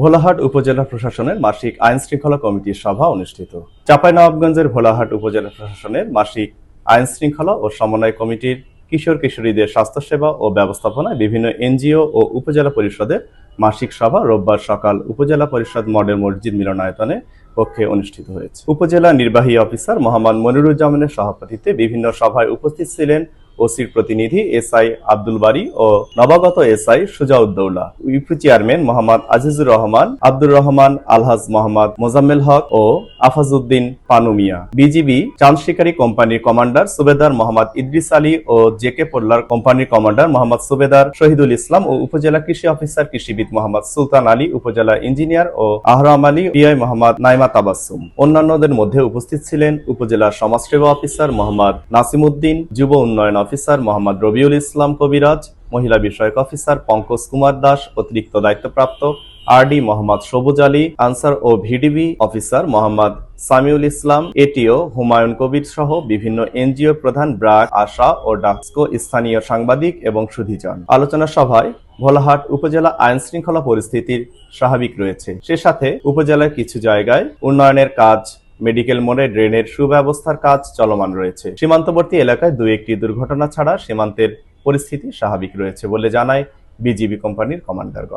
ভোলাহাট উপজেলা প্রশাসনের মাসিক আইন শৃঙ্খলা কমিটির সভা অনুষ্ঠিত। চাঁপাইনবাবগঞ্জের ভোলাহাট উপজেলা প্রশাসনের মাসিক আইন শৃঙ্খলা ও সমন্বয় কমিটির কিশোর কিশোরীদের স্বাস্থ্যসেবা ও ব্যবস্থাপনায় বিভিন্ন এনজিও ও উপজেলা পরিষদের মাসিক সভা রোববার সকাল উপজেলা পরিষদ মডেল মসজিদ মিলনায়তনে পক্ষে অনুষ্ঠিত হয়েছে। উপজেলা নির্বাহী অফিসার মোহাম্মদ মনিরুজ্জামানের সভাপতিত্বে বিভিন্ন সভায় উপস্থিত ছিলেন ওসির প্রতিনিধি এসআই আব্দুল বারী ও নবাগত SI Sujauddaula. UP chairman Mohammad Azizur Rahman, Abdur Rahman, Alhaj Mohammad Mozammel Haque ও আফাজউদ্দিন পানুমিয়া বিজিবি চাঁদ শিকারী কোম্পানির কমান্ডার সুবেদার মোহাম্মদ ইদ্রিস আলী ও জেকে পোল্লার কোম্পানির কমান্ডার মোহাম্মদ সুবেদার শহীদুল ইসলাম ও উপজেলা কৃষি অফিসার কৃষিবিদ মোহাম্মদ সুলতান আলী, উপজেলা ইঞ্জিনিয়ার ও আহরাম আলী পিআই মোহাম্মদ নাইমা তাবাসুম। অন্যান্যদের মধ্যে উপস্থিত ছিলেন উপজেলা সমাজসেবা অফিসার মোহাম্মদ নাসিমউদ্দিন যুব উন্নয়ন অফিসার মোহাম্মদ রবিউল ইসলাম কবিরাজ, মহিলা বিষয়ক অফিসার পঙ্কজ কুমার দাস, অতিরিক্ত দায়িত্বপ্রাপ্ত আরডি মোহাম্মদ সবুজ আলী, আনসার ও VDP officer Mohammad Samiul Islam, ATO Humayun Kabir সহ বিভিন্ন এনজিও প্রধান ব্রাক আশা ও ডাক্সকো স্থানীয় সাংবাদিক এবং সুধীজন। আলোচনা সভায় ভোলাহাট উপজেলা আইন শৃঙ্খলা পরিস্থিতির স্বাভাবিক রয়েছে। সে সাথে উপজেলার কিছু জায়গায় উন্নয়নের কাজ মেডিকেল মোড়ে ড্রেনের সুব্যবস্থার কাজ চলমান রয়েছে। সীমান্তবর্তী এলাকায় দু একটি দুর্ঘটনা ছাড়া সীমান্তের পরিস্থিতি স্বাভাবিক রয়েছে বলে জানায় বিজিবি কোম্পানির কমান্ডারগণ।